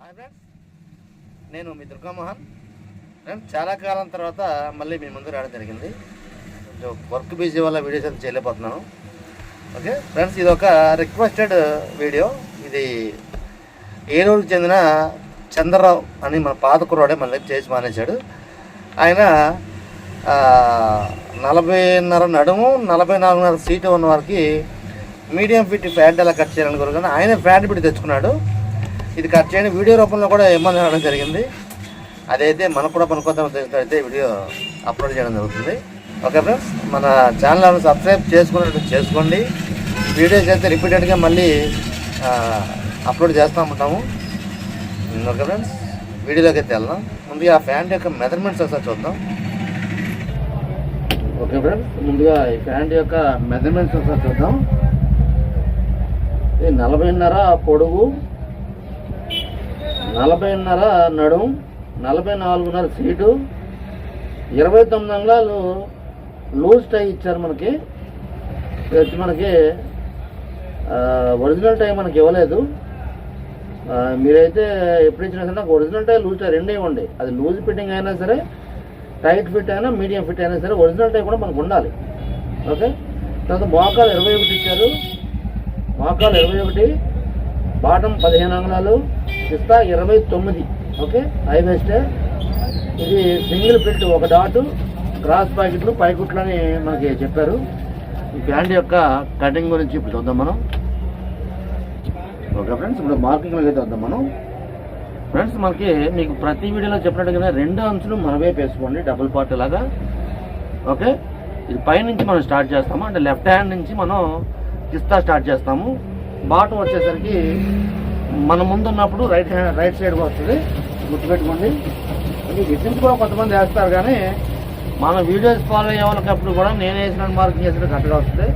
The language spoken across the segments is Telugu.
హాయ్ ఫ్రెండ్స్ నేను మీ దుర్గామోహన్ ఫ్రెండ్స్ చాలా కాలం తర్వాత మళ్ళీ మీ ముందు రావడం జరిగింది. కొంచెం వర్క్ బిజీ వల్ల వీడియోస్ అయితే చేయలేకపోతున్నాను. ఓకే ఫ్రెండ్స్ ఇది ఒక రిక్వెస్టెడ్ వీడియో ఇది ఏలూరుకు చెందిన చంద్రరావు అని మన పాత కుర్రాడే మళ్ళీ చేసి మానేశాడు. ఆయన నలభైన్నర నడుము నలభై నాలుగున్నర సీటు ఉన్న వారికి మీడియం ఫిట్ ప్యాంట్ ఎలా కట్ చేయాలని కోరుకున్నా ఆయన ప్యాంట్ పెట్టి తెచ్చుకున్నాడు. ఇది కట్ చేయని వీడియో రూపంలో కూడా ఇబ్బంది రావడం జరిగింది. అదైతే మనకు కూడా పనుకోద్దాం ఉద్దేశంతో అయితే వీడియో అప్లోడ్ చేయడం జరుగుతుంది. ఓకే ఫ్రెండ్స్ మన ఛానల్ సబ్స్క్రైబ్ చేసుకున్నట్టు చేసుకోండి. వీడియోస్ అయితే రిపీటెడ్గా మళ్ళీ అప్లోడ్ చేస్తూ ఉంటాము. ఓకే ఫ్రెండ్స్ వీడియోలోకి అయితే వెళ్దాం. ముందుగా ఆ ప్యాంట్ యొక్క మెజర్మెంట్స్ ఒకసారి చూద్దాం. ఓకే ఫ్రెండ్స్ ముందుగా ఈ ప్యాంట్ యొక్క మెజర్మెంట్స్ ఒకసారి చూద్దాం. ఇది నలభైన్నర పొడుగు నలభైన్నర నడుం నలభై నాలుగున్నర సీటు. ఇరవై తొమ్మిది అంగళాలు లూజ్ టై ఇచ్చారు మనకి. వచ్చి మనకి ఒరిజినల్ టై మనకి ఇవ్వలేదు. మీరైతే ఎప్పుడు ఇచ్చినా సరే నాకు ఒరిజినల్ టై లూజ్ టై రెండే ఇవ్వండి. అది లూజ్ ఫిట్టింగ్ అయినా సరే టైట్ ఫిట్ అయినా మీడియం ఫిట్ అయినా సరే ఒరిజినల్ టై కూడా మనకు ఉండాలి. ఓకే? తర్వాత మోకాలు ఇరవై ఒకటి ఇచ్చారు. మోకాలు ఇరవై ఒకటి బాటం పదిహేను అంగుళాలు. ఇస్తా ఇరవై తొమ్మిది. ఓకే? ఐ వేస్ట్ ఇది సింగిల్ ప్రింట్ ఒక డాటు క్రాస్ ప్యాకెట్లు పైకుట్లు అని మనకి చెప్పారు. ఈ ప్యాంట్ యొక్క కటింగ్ గురించి ఇప్పుడు చూద్దాం మనం. ఓకే ఫ్రెండ్స్ ఇప్పుడు మార్కింగ్ అయితే వద్దాం మనం. ఫ్రెండ్స్ మనకి మీకు ప్రతి వీడియోలో చెప్పినట్టుగానే రెండు అంచులు మన వైపు వేసుకోండి డబుల్ పార్ట్ లాగా. ఓకే? ఇది పైనుంచి మనం స్టార్ట్ చేస్తాము అంటే లెఫ్ట్ హ్యాండ్ నుంచి మనం కిస్తా స్టార్ట్ చేస్తాము. బాటం వచ్చేసరికి మన ముందు ఉన్నప్పుడు రైట్ హ్యాండ్ రైట్ సైడ్కి వస్తుంది. గుర్తుపెట్టుకోండి. ఇది డిఫరెన్స్ కూడా కొంతమంది వేస్తారు కానీ మన వీడియోస్ ఫాలో అయ్యే వాళ్ళకప్పుడు కూడా నేను వేసిన మార్కింగ్ చేసిన కరెక్ట్గా వస్తుంది.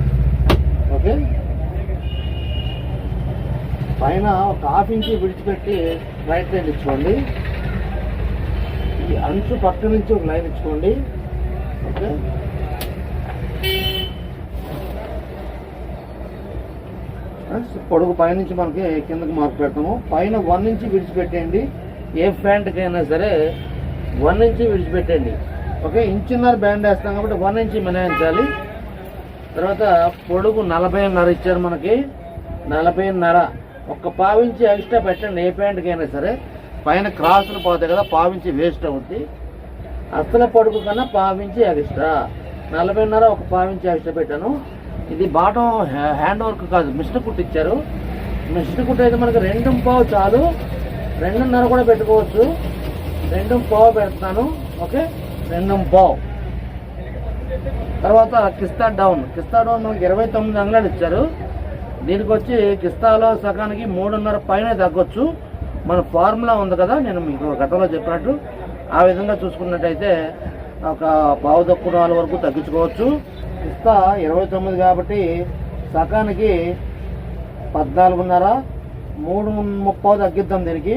ఓకే? పైన ఒక హాఫ్ ఇంచి విడిచిపెట్టి రైట్ సైడ్ ఇచ్చుకోండి. ఈ అంచు పక్క నుంచి ఒక లైన్ ఇచ్చుకోండి. ఓకే? పొడుగు పైనుంచి మనకి కిందకి మార్క్ పెడతాము. పైన వన్ ఇంచి విడిచిపెట్టేయండి. ఏ ప్యాంట్కి అయినా సరే వన్ ఇంచి విడిచిపెట్టండి ఓకే ఇంచున్నర బ్యాండ్ వేస్తాం కాబట్టి వన్ ఇంచ్ మినహాయించాలి. తర్వాత పొడుగు నలభైన్నర ఇచ్చారు మనకి. నలభైన్నర. ఒక్క పావించి ఎక్స్ట్రా పెట్టండి ఏ ప్యాంట్కి అయినా సరే. పైన క్రాసులు పోతాయి కదా పావించి వేస్ట్ అవుద్ది. అసలు పొడుగు కన్నా పావించి ఎక్స్ట్రా. నలభైన్నర ఒక పావించి ఎక్స్ట్రా పెట్టాను. ఇది బాటం హ్యాండ్ వర్క్ కాదు. మిషన్ కుట్టి ఇచ్చారు. మిషన్ కుట్టు అయితే మనకు రెండు పావు చాలు. రెండున్నర కూడా పెట్టుకోవచ్చు. రెండు పావు పెడతాను. ఓకే? రెండు పావు. తర్వాత కిస్తా డౌన్. కిస్తా డౌన్ మనకి ఇరవై తొమ్మిది అంగళాలు ఇచ్చారు. దీనికి వచ్చి కిస్తాలో సగానికి మూడున్నర పైన తగ్గొచ్చు. మన ఫార్ములా ఉంది కదా నేను మీకు గతంలో చెప్పినట్టు. ఆ విధంగా చూసుకున్నట్టయితే ఒక పావు తక్కువ నాలుగు వరకు తగ్గించుకోవచ్చు. కిస్తా ఇరవై తొమ్మిది కాబట్టి సకానికి పద్నాలుగున్నర మూడు ముప్పై తగ్గిద్దాం దీనికి.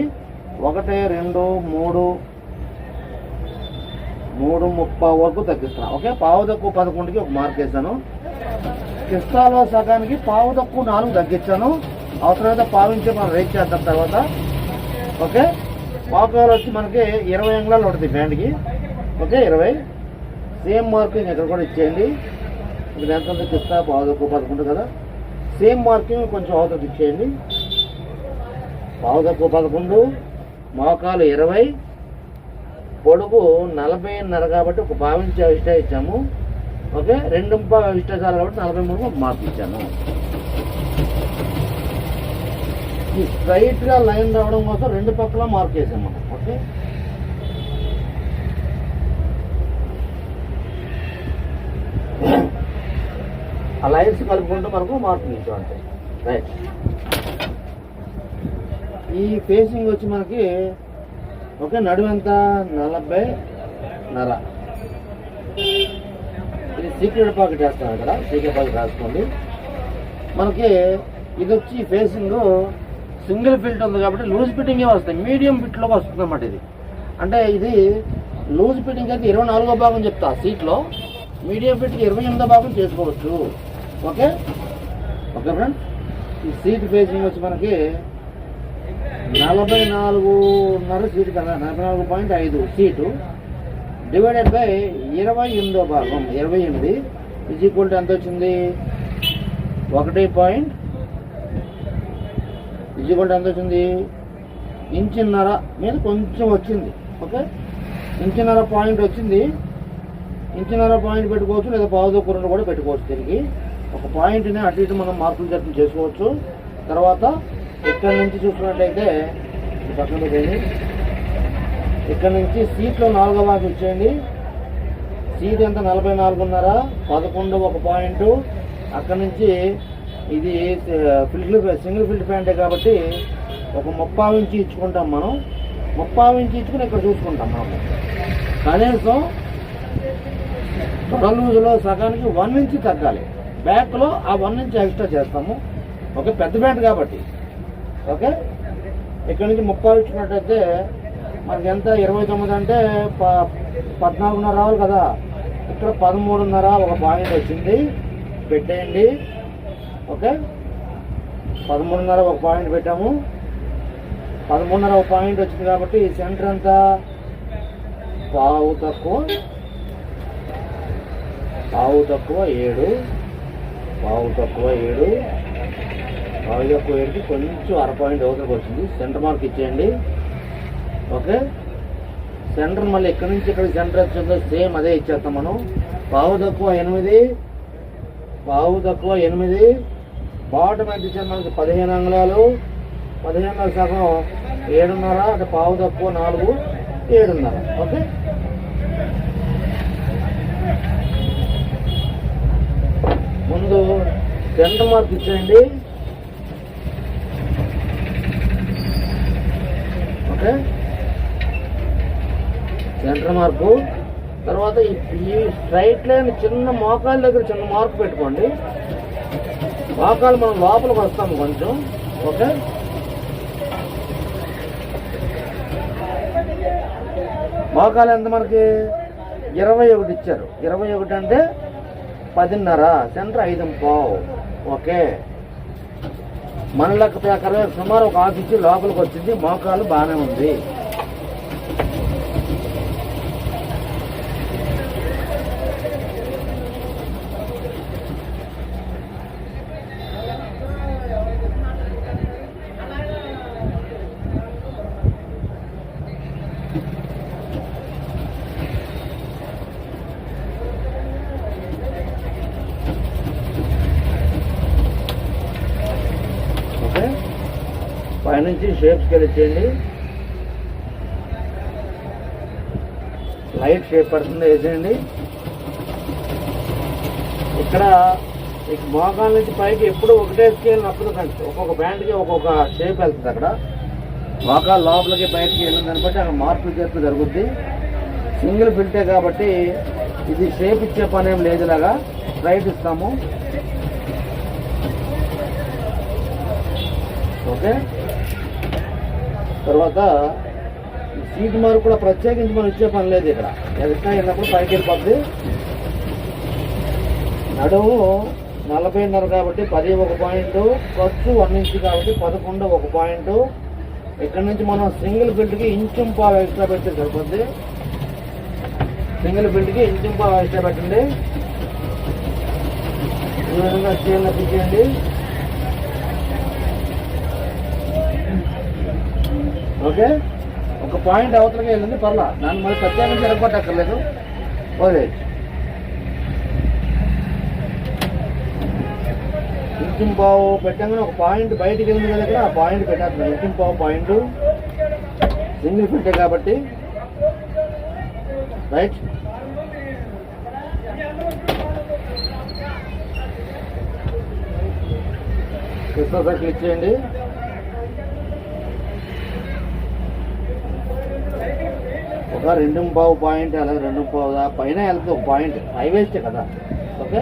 ఒకటి రెండు మూడు మూడు ముప్పై వరకు తగ్గిస్తాను ఓకే? పావు తక్కువ పదకొండుకి ఒక మార్క్ వేసాను కిస్తాలో సగానికి పావు తక్కువ నాలుగు తగ్గించాను. అవసరమైతే పావించి మనం రేట్ చేద్దాం తర్వాత. ఓకే? పావుకాలు వచ్చి మనకి ఇరవై అంగుళాలు ఉంటుంది బ్యాండ్కి. ఓకే? ఇరవై. సేమ్ మార్కింగ్ ఇక్కడ కూడా ఇచ్చేయండి. ఇది ఎంత ఉంది కిస్తా పదకొండు కదా. సేమ్ మార్కింగ్ కొంచెం అవతలకి ఇచ్చేయండి పావు పదకొండు మోకాలు ఇరవై. పొడుగు నలభైన్నర కాబట్టి ఒక పావించి అవిష్టా ఇచ్చాము ఓకే? రెండు పావు చాలు కాబట్టి నలభై మూడు మార్క్ ఇచ్చాను ఈ లైన్ రావడం కోసం రెండు పక్కల మార్క్ వేసాం మనం ఓకే? ఆ లైన్స్ కలుపుకుంటూ మనకు మార్కింగ్ ఇచ్చాం రైట్ ఈ ఫేసింగ్ వచ్చి మనకి ఓకే నడుము ఎంత నలభై నర. ఇది సీక్రెట్ పాకెట్ వేస్తాం ఇక్కడ సీక్రెట్ పాకెట్ రాసుకోండి. మనకి ఇది వచ్చి ఫేసింగ్ సింగిల్ ఫిల్ట్ ఉంది కాబట్టి లూజ్ ఫిట్టింగే వస్తాయి మీడియం ఫిట్లోకి వస్తుంది అన్నమాట ఇది. అంటే ఇది లూజ్ ఫిట్టింగ్ అయితే ఇరవై నాలుగో భాగం చెప్తా సీట్లో మీడియం ఫిట్కి ఇరవై ఎనిమిదో భాగం చేసుకోవచ్చు. ఓకే ఓకే ఫ్రెండ్ ఈ సీట్ ఫేసింగ్ వచ్చి మనకి నలభై నాలుగున్నర సీటు కదా నలభై నాలుగు పాయింట్ ఐదు సీటు డివైడెడ్ బై ఇరవై ఎనిమిదో భాగం. ఇరవై ఎనిమిది ఇజ్ ఈక్వల్ టు ఎంత వచ్చింది? ఒకటి పాయింట్ ఇజ్ ఈక్వల్ టు ఎంత వచ్చింది? ఇంచున్నర మీద కొంచెం వచ్చింది. ఓకే ఇంచున్నర పాయింట్ వచ్చింది. ఇంచున్నర పాయింట్ పెట్టుకోవచ్చు లేదా పావుదో కూరలు కూడా పెట్టుకోవచ్చు దీనికి. ఒక పాయింట్ని అటు ఇటు మనం మార్పులు చట్టం చేసుకోవచ్చు. తర్వాత ఇక్కడ నుంచి చూసుకున్నట్టయితే పక్కన పెట్టేయండి. ఇక్కడ నుంచి సీట్లో నాలుగో భాగం ఇచ్చేయండి. సీట్ ఎంత? నలభై నాలుగున్నర. పదకొండు ఒక పాయింట్ అక్కడ నుంచి ఇది ఫిల్డ్ సింగిల్ ఫిల్డ్ ప్యాంటే కాబట్టి ఒక ముప్పై ఇంచి ఇచ్చుకుంటాం మనం. ముప్పై ఇంచి ఇచ్చుకుని ఇక్కడ చూసుకుంటాం మనం. కనీసం తొడ లూజులో సగానికి వన్ ఇంచి తగ్గాలి. బ్యాక్లో ఆ వన్ ఇంచ్ ఎక్స్ట్రా చేస్తాము. ఓకే పెద్ద ప్యాంట్ కాబట్టి. ఓకే? ఇక్కడ నుంచి ముప్పై ఇచ్చినట్టయితే మనకి ఎంత? ఇరవై తొమ్మిది అంటే ప పద్నాలుగున్నర రావాలి కదా. ఇక్కడ పదమూడున్నర ఒక పాయింట్ వచ్చింది. పెట్టేయండి. ఓకే? పదమూడున్నర ఒక పాయింట్ పెట్టాము. పదమూడున్నర ఒక పాయింట్ వచ్చింది కాబట్టి సెంటర్ అంతా పావు తక్కువ పావు తక్కువ ఏడు. పావు తక్కువ ఏడు పావు తక్కువ ఏడుకి కొంచెం అర పాయింట్ అవతలకు వచ్చింది. సెంటర్ మార్క్ ఇచ్చేయండి. ఓకే సెంటర్ మళ్ళీ ఇక్కడ నుంచి ఇక్కడ సెంటర్ వచ్చిందో సేమ్ అదే ఇచ్చేస్తాం మనం. పావు తక్కువ ఎనిమిది పావు తక్కువ ఎనిమిది బాటం ఎంత ఇచ్చారు మనకి? పదిహేను అంగుళాలు. పదిహేను సగం ఏడున్నర అంటే పావు తక్కువ నాలుగు ఏడున్నర. ఓకే ముందు సెంటర్ మార్క్ ఇచ్చేయండి. ఓకే. Centre mark. తర్వాత ఈ స్ట్రైట్ లైన్ చిన్న మోకాల దగ్గర చిన్న మార్పు పెట్టుకోండి. మోకాలు మనం లోపలికి వస్తాము కొంచెం. ఓకే. మోకాలు ఎంత మనకి ఇరవై ఒకటి ఇచ్చారు. ఇరవై ఒకటి అంటే పదిన్నర సెంటర్ ఐదు పావు. ఓకే. మన లెక్క ప్రకారం సుమారు ఒక ఆఫీస్ లోపలికి వచ్చింది మోకాలు బాగానే ఉంది ఓకే పైనుంచి షేప్స్ వెళ్ళి లైట్ షేప్ పడుతుంది వేసేయండి ఇక్కడ ఇక మోకాల నుంచి పైకి ఎప్పుడు ఒకటే స్కేల్ నప్పుడు ఫ్రెండ్స్ ఒక్కొక్క బ్యాండ్కి ఒక్కొక్క షేప్ వెళ్తుంది అక్కడ. మోకాల లోపలికి బయటికి వెళ్ళిన దాన్ని బట్టి అక్కడ మార్పులు చేస్తూ జరుగుద్ది. సింగిల్ ఫిల్టే కాబట్టి ఇది షేప్ ఇచ్చే పని ఏం లేదు ఇలాగా. రైట్ ఇస్తాము. ఓకే తర్వాత సీట్ మార్క్ కూడా ప్రత్యేకించి మనం ఇచ్చే పని లేదు ఇక్కడ. ఎక్కడ వెళ్ళినప్పుడు పైకి వెళ్ళిపోద్ది. నడుము నలభైన్నర కాబట్టి పది ఒక పాయింట్ ఖర్చు వన్ ఇంచ్ కాబట్టి పదకొండు ఒక పాయింట్. ఇక్కడ నుంచి మనం సింగిల్ బిల్డ్కి ఇంచుం పావు ఎక్స్ట్రా పెడితే సరిపోద్ది. సింగిల్ బిల్డ్కి ఇంచుం పావు ఎక్స్ట్రా పెట్టండి. ఈ విధంగా స్కేల్ ఓకే? ఒక పాయింట్ అవతలకి వెళ్ళింది పర్లా. దాన్ని మళ్ళీ ప్రత్యేకించి ఎరగొట్టక్కర్లేదు ఓకే. ఇంటిం పెట్టంగానే ఒక పాయింట్ బయటికి వెళ్ళింది కదా ఇక్కడ ఆ పాయింట్ పెట్టేస్తున్నాం ఇంటిం పావు పాయింట్. సింగిల్ ఫిట్టే కాబట్టి. రైట్ కృష్ణ సర్కిల్ ఇచ్చేయండి రెండు పావు పాయింట్ అలాగే రెండు పావు పైన వెళ్తే ఒక పాయింట్. హైవేస్టే కదా. ఓకే?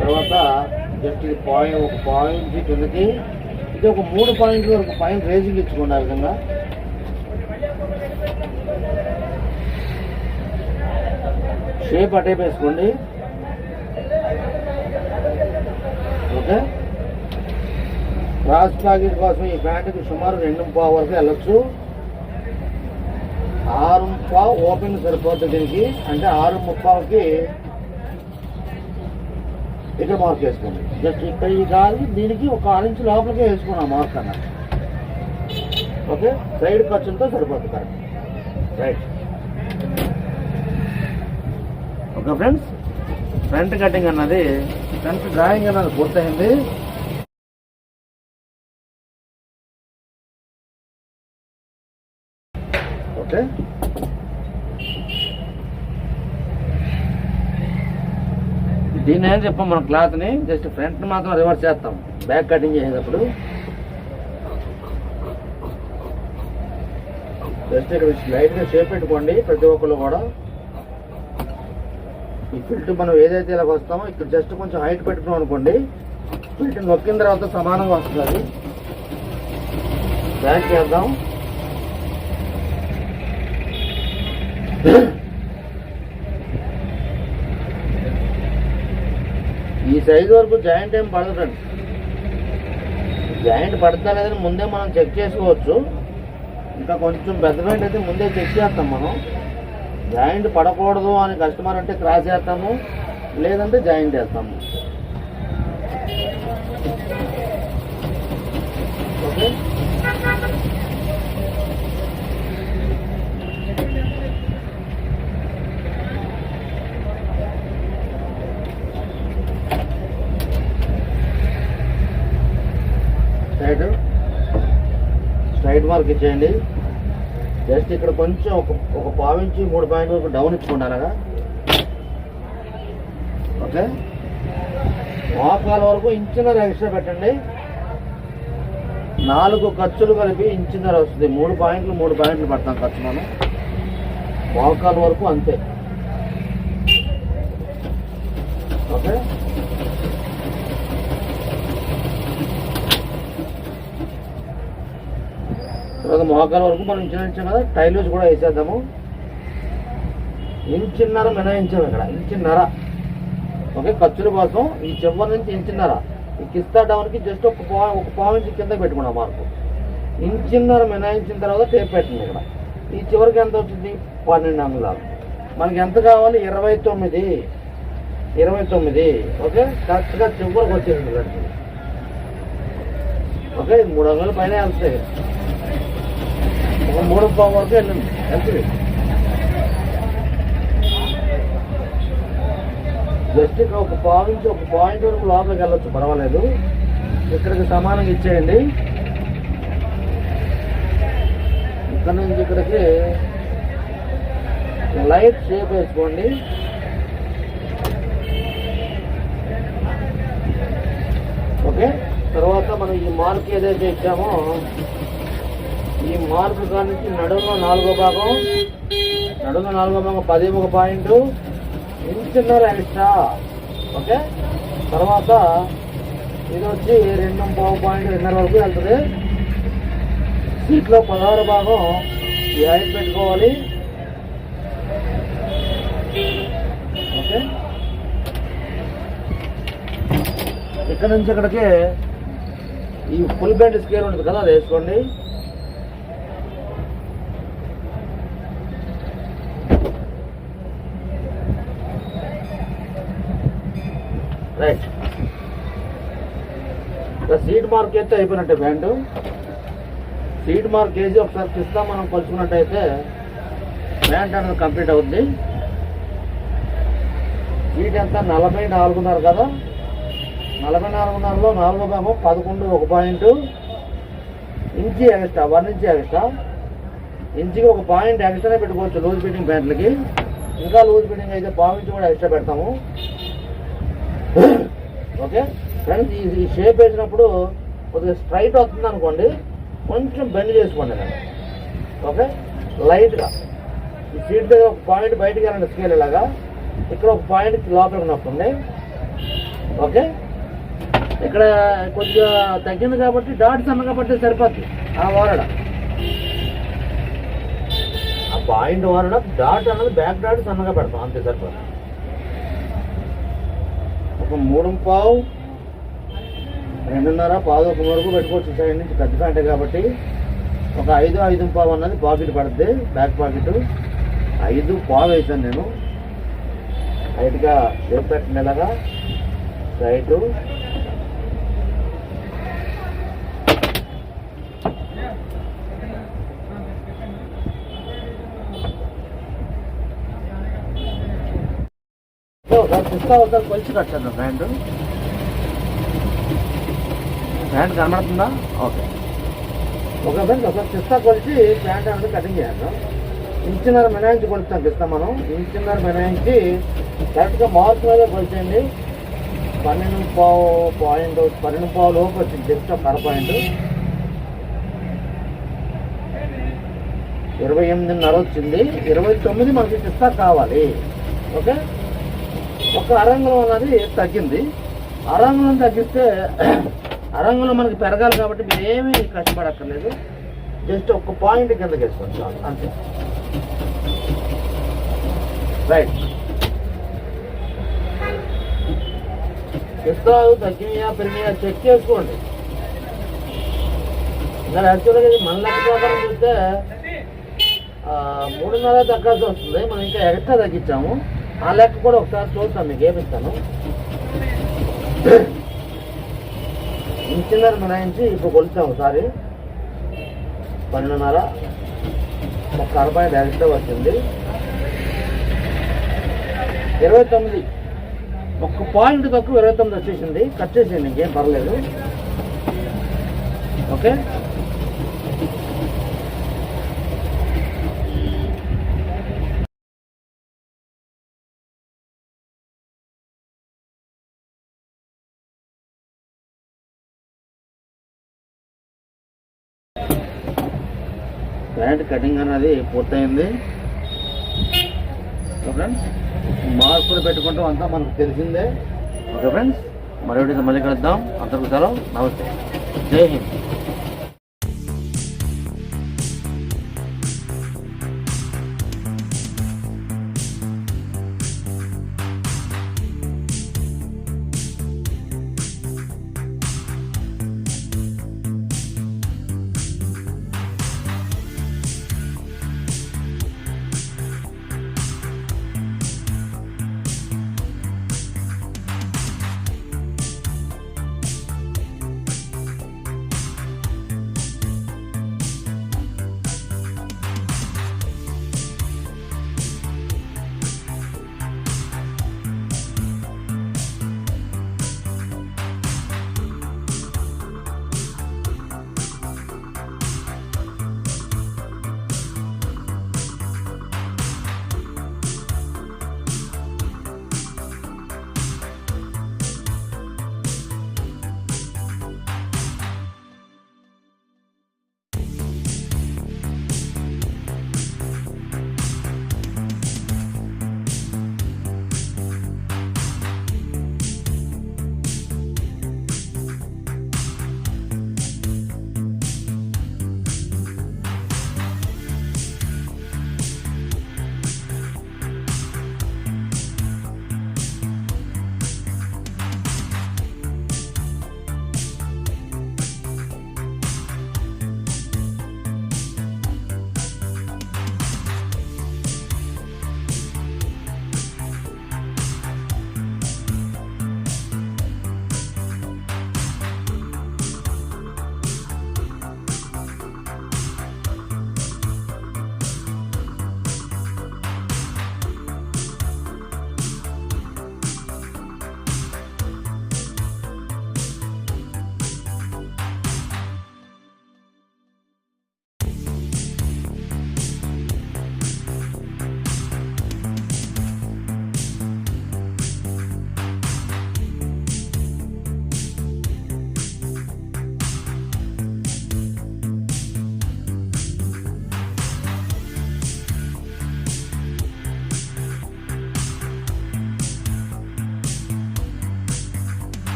తర్వాత జస్ట్ ఇది పాయింట్ ఒక పాయింట్ కిందకి. ఇది ఒక మూడు పాయింట్లు వరకు పాయింట్ రేసింగ్ ఇచ్చుకోండి ఆ విధంగా. షేప్ అటే వేసుకోండి. ఓకే? క్రాస్ ప్యాకెట్ కోసం ఈ ప్యాంటుకి సుమారు రెండు పావు వరకు వెళ్ళొచ్చు. ఆరు ముప్పావు ఓపెన్ సరిపోతుంది దీనికి. అంటే ఆరు ముప్పావుకి ఇక్కడ మార్క్ వేసుకోండి జస్ట్ ఇక్కడ ఈ కాదు దీనికి ఒక ఆరు ఇంచు లోపలికే వేసుకున్నాం మార్క్ అన్న. ఓకే సైడ్ ఖర్చులతో సరిపోతుంది correct right okay friends front cutting అన్నది ఫ్రంట్ డ్రాయింగ్ అన్నది పూర్తయింది ఓకే దీన్ని ఏం చెప్పాం మన క్లాత్ని జస్ట్ ఫ్రంట్ మాత్రం రివర్స్ చేస్తాం. బ్యాక్ కటింగ్ చేసేటప్పుడు. జస్ట్ ఇక్కడ లైట్గా షేప్ పెట్టుకోండి ప్రతి ఒక్కళ్ళు కూడా. ఈ ఫిల్ట్ మనం ఏదైతే ఇలా వస్తామో ఇక్కడ జస్ట్ కొంచెం హైట్ పెట్టుకున్నాం అనుకోండి ఫిల్ట్ నొక్కిన తర్వాత సమానంగా వస్తుంది అది. బ్యాక్ చేద్దాం. సైజు వరకు జాయింట్ ఏం పడదండి జాయింట్ పడతా లేదని ముందే మనం చెక్ చేసుకోవచ్చు. ఇంకా కొంచెం పెద్ద జాయింట్ అయితే ముందే చెక్ చేస్తాం మనం. జాయింట్ పడకూడదు అని కస్టమర్ అంటే క్రాస్ చేస్తాము లేదంటే జాయింట్ వేస్తాము. Okay straight. స్ట్రైట్ మార్క్ ఇచ్చేయండి. జస్ట్ ఇక్కడ కొంచెం ఒక ఒక పావించి మూడు పాయింట్ వరకు డౌన్ ఇచ్చుకోండి అలాగా. ఓకే? మోకాల వరకు ఇంచున్నర ఎక్స్ట్రా పెట్టండి. నాలుగు ఖర్చులు కలిపి ఇంచున్నర వస్తుంది. మూడు పాయింట్లు మూడు పాయింట్లు పడతాం ఖర్చు మనం. మోకాల వరకు అంతే. ఓకే? తర్వాత మోకాల వరకు మనం ఇంచిన కదా టైల్స్ కూడా వేసేద్దాము. ఇంచున్నర మినహాయించాము ఇక్కడ ఇంచున్నర. ఓకే ఖర్చుల కోసం ఈ చివరి నుంచి ఇంచున్నర. ఈ కిస్తా డౌన్కి జస్ట్ ఒక పా ఒక పావు ఇంచు కింద పెట్టుకున్నాం మార్కు. ఇంచున్నర మినహాయించిన తర్వాత టేప్ పెట్టండి ఇక్కడ. ఈ చివరికి ఎంత వచ్చింది? పన్నెండు అంగుళాలు. మనకి ఎంత కావాలి? ఇరవై తొమ్మిది. ఇరవై తొమ్మిది. ఓకే కరెక్ట్గా చివరికి వచ్చేసింది ఓకే మూడు అంగుల పైన వెళ్తాయి మూడు పావు వరకు వెళ్ళండి వెళ్తుంది జస్ట్ ఇక్కడ ఒక పావు నుంచి ఒక పాయింట్ వరకు లోపలికి వెళ్ళొచ్చు పర్వాలేదు. ఇక్కడికి సమానంగా ఇచ్చేయండి. ఇక్కడ నుంచి ఇక్కడికి లైట్ షేప్ వేసుకోండి. ఓకే? తర్వాత మనం ఈ మార్క్ ఏదైతే ఇచ్చామో ఈ మార్పు కాడ నడుమ నాలుగో భాగం నడుమ నాలుగో భాగం పది ఒక పాయింట్ ఇంచున్నర ఎక్స్ట్రా ఓకే? తర్వాత ఇది వచ్చి రెండు పావు పాయింట్ రెండున్నర వరకు వెళ్తుంది. సీట్లో పదహారు భాగం ఈ హైట్ పెట్టుకోవాలి. ఓకే? ఇక్కడ నుంచి ఇక్కడికి ఈ ఫుల్ బెండ్ స్కేల్ ఉంటుంది కదా అది వేసుకోండి రైట్ సీట్ మార్క్ అయితే అయిపోయినట్టే బ్యాండ్. సీట్ మార్క్ వేసి ఒకసారి కిస్తా మనం కొలుచుకున్నట్టయితే ప్యాంట్ అనేది కంప్లీట్ అవుద్ది. సీట్ ఎంత? నలభై నాలుగున్నర కదా? నలభై నాలుగున్నరలో నాలుగో భాగం పదకొండు ఒక point. Inch extra one inch extra. ఇంచుకి ఒక పాయింట్ ఎక్స్ట్రానే పెట్టుకోవచ్చు లూజ్ ఫిట్టింగ్ ప్యాంట్లకి ఇంకా లూజ్ ఫిట్టింగ్ అయితే పావు ఇంచు కూడా ఎక్స్ట్రా పెడతాము. ఓకే? ఫ్రెండ్స్ ఈ షేప్ వేసినప్పుడు కొద్దిగా స్ట్రైట్ వస్తుంది అనుకోండి కొంచెం బెండ్ చేసుకోండి నేను ఓకే? లైట్గా. ఈ సీట్ దగ్గర ఒక పాయింట్ బయటికి వెళ్ళండి స్కేల్ ఇలాగా. ఇక్కడ ఒక పాయింట్ లోపలికి నొక్కండి. ఓకే? ఇక్కడ కొద్దిగా తగ్గింది కాబట్టి డాట్ సన్నగా పడితే సరిపోద్ది. ఆ వారడ ఆ పాయింట్ వారడ డాట్ అన్నది బ్యాక్ డాట్ సన్నగా పెడతాం అంతే సరిపోతుంది ఒక మూడు పావు రెండున్నర పావు ఒక వరకు పెట్టుకోవచ్చు. సైడ్ నుంచి పెద్ద ప్యాంటే కాబట్టి ఒక ఐదు ఐదు పావు అన్నది పాకెట్ పడుద్ది బ్యాక్ పాకెట్. ఐదు పావు వేసాను నేను. లైట్గా షేప్ పెట్టినలాగా రైటు ఒకసారి చూస్తా ఒకసారి కట్టాను ప్యాంటు ప్యాంట్ కనబడుతుందా? ఓకే. ఒక ఒకసారి పిస్తా కొలిచి ప్యాంట్ అనేది కటింగ్ చేయాలి. ఇంచున్నర మినాయించి కొలుస్తాం పిస్తా మనం. ఇంచున్నర మినాయించి కరెక్ట్గా మార్క్ మీద కొలిచండి పన్నెండు పావు పాయింట్ పన్నెండు పావు లోపు వచ్చింది జస్ట్ అర పాయింట్. ఇరవై ఎనిమిదిన్నర వచ్చింది. ఇరవై తొమ్మిది మనకి పిస్తా కావాలి. ఓకే? ఒక అరంగులం అన్నది తగ్గింది. అరంగులం తగ్గిస్తే అరంగులం మనకి పెరగాలి కాబట్టి మీరు ఏమీ కష్టపడక్కర్లేదు. జస్ట్ ఒక పాయింట్ కిందకి వేసుకోండి చాలు అంతే. రైట్ ఇస్తావు తగ్గినాయా పెరిగినాయా చెక్ చేసుకోండి. ఇంకా యాక్చువల్గా ఇది మన లెక్క ప్రకారం చూస్తే మూడున్నర తగ్గాల్సి వస్తుంది. మనం ఇంకా ఎక్స్ట్రా తగ్గించాము. ఆ లెక్క కూడా ఒకసారి చూస్తాను మీకు ఏమిస్తాను. ఇంచిన్నర మినాయించి ఇప్పుడు కొలుస్తాం ఒకసారి. పన్నెండున్నర. ఒక అరవై డైరెక్ట్గా వచ్చింది. ఇరవై తొమ్మిది. ఒక్క పాయింట్ తక్కువ ఇరవై తొమ్మిది వచ్చేసింది. కట్ చేసేయండి ఇంకేం పర్లేదు. ఓకే? ప్యాంట్ కటింగ్ అనేది పూర్తయింది. ఓకే ఫ్రెండ్స్ మార్కులు పెట్టుకుంటాం అంతా మనకు తెలిసిందే. ఓకే ఫ్రెండ్స్ మరొకటి మళ్ళీ కలుద్దాం. అందరికీ సెలవు. నమస్తే. జై హింద్.